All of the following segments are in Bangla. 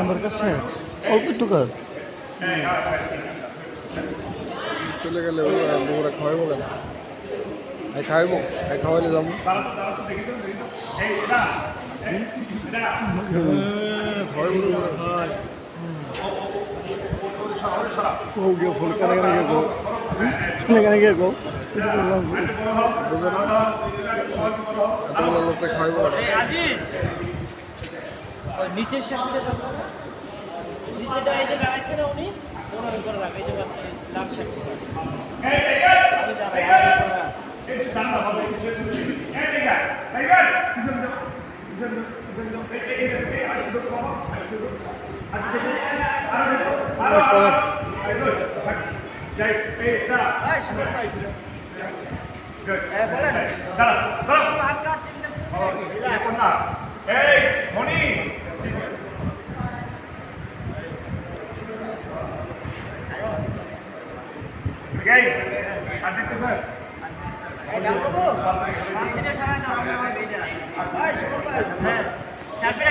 আমার কাছে অল্প একটু কাজ চলে গেলে ওরা খাওয়াই বলে না। আমি খাওয়াইব আমি খাওয়াইলে যাব ফুল খাওয়াইব নিচের সামনে নিচে দাঁড়িয়ে যে দাঁড়াইছে না উনি ওনার উপরে রাখ এই যে লাভ শাক আমি দাঁড়াই এই মনি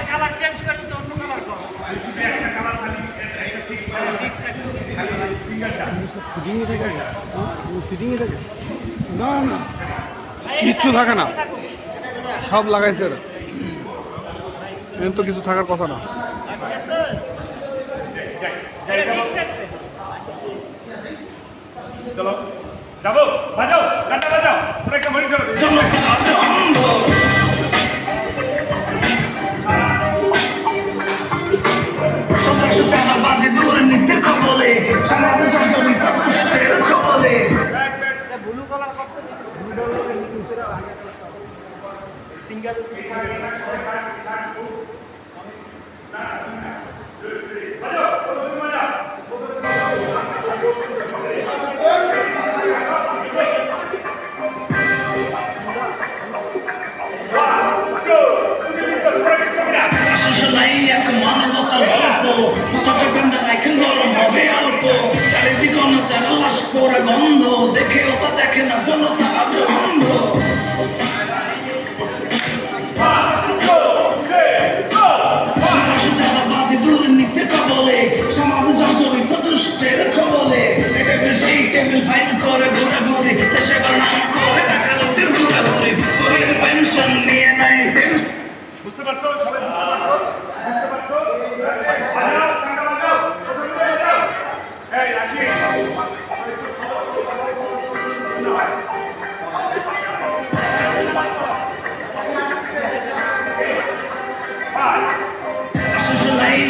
কালার চেঞ্জ করে তো অন্য কালার করো একটা কালার খালি একটা ঠিক সিঙ্গেলটা ফিটিং এ থাকে না না কিচ্ছু থাকে না। সব লাগাইছে এরা এর তো কিছু থাকার কথা না। চলো যাব বাজাও গানটা বাজাও তোরা একটা মনি চলো সন্ত্রাস শিশুলাই এক মানবতার গল্প ঠান্ডা রাখেন গরম হবে অল্প চারিদিক অনাচার লাশ পোড়া গন্ধ, দেখে ওটা দেখে না, জনতা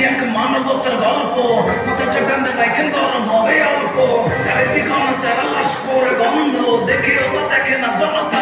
এক মানবতার গল্প। মাথাটা রাখেন গরম হবে অল্প? গন্ধ। দেখে ওটা দেখে না জনতা